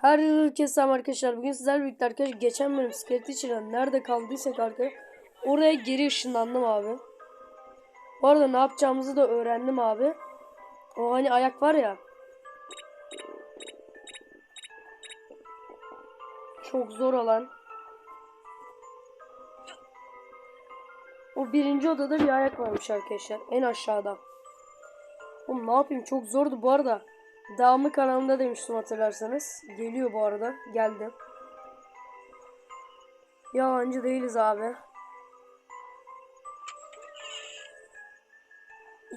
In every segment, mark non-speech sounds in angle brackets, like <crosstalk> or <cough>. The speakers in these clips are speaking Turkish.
Herkese selam arkadaşlar. Bugün sizlerle birlikte arkadaşlar geçen bölüm skeleti içinden nerede kaldıysak arkadaşlar oraya geri ışınlandım abi. Bu arada ne yapacağımızı da öğrendim abi. O hani ayak var ya. Çok zor olan. O birinci odada bir ayak varmış arkadaşlar. En aşağıda. Oğlum ne yapayım çok zordu bu arada. Devamlı kanalımda demiştim hatırlarsanız. Geliyor bu arada. Geldi. Yalancı değiliz abi.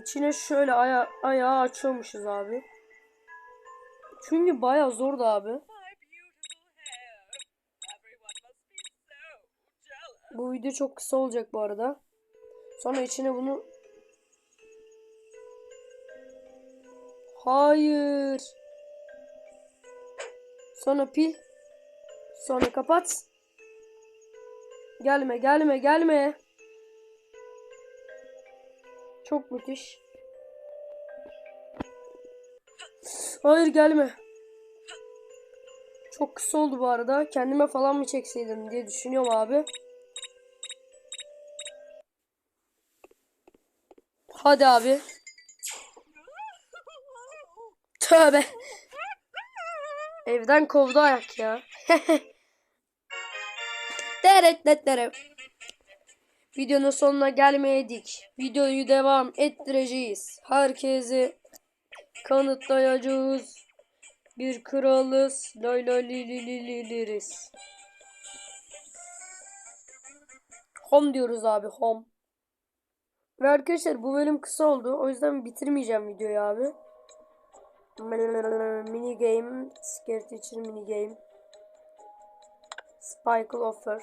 İçine şöyle aya ayağı açıyormuşuz abi. Çünkü bayağı zordu abi. Bu video çok kısa olacak bu arada. Sonra içine bunu Hayır. Sonra pil. Sonra kapat. Gelme, gelme, gelme. Çok müthiş. Hayır gelme. Çok kısa oldu bu arada. Kendime falan mı çekseydim diye düşünüyorum abi. Hadi abi. Tövbe. Evden kovdu ayak ya. <laughs> Deret deret. Videonun sonuna gelmeyedik. Videoyu devam ettireceğiz. Herkesi kanıtlayacağız. Bir kralız. Loy loy li li li li liriz. Home diyoruz abi home. Ve arkadaşlar bu bölüm kısa oldu. O yüzden bitirmeyeceğim videoyu abi. Mini game, Scare Teacher mini game. Spike offer.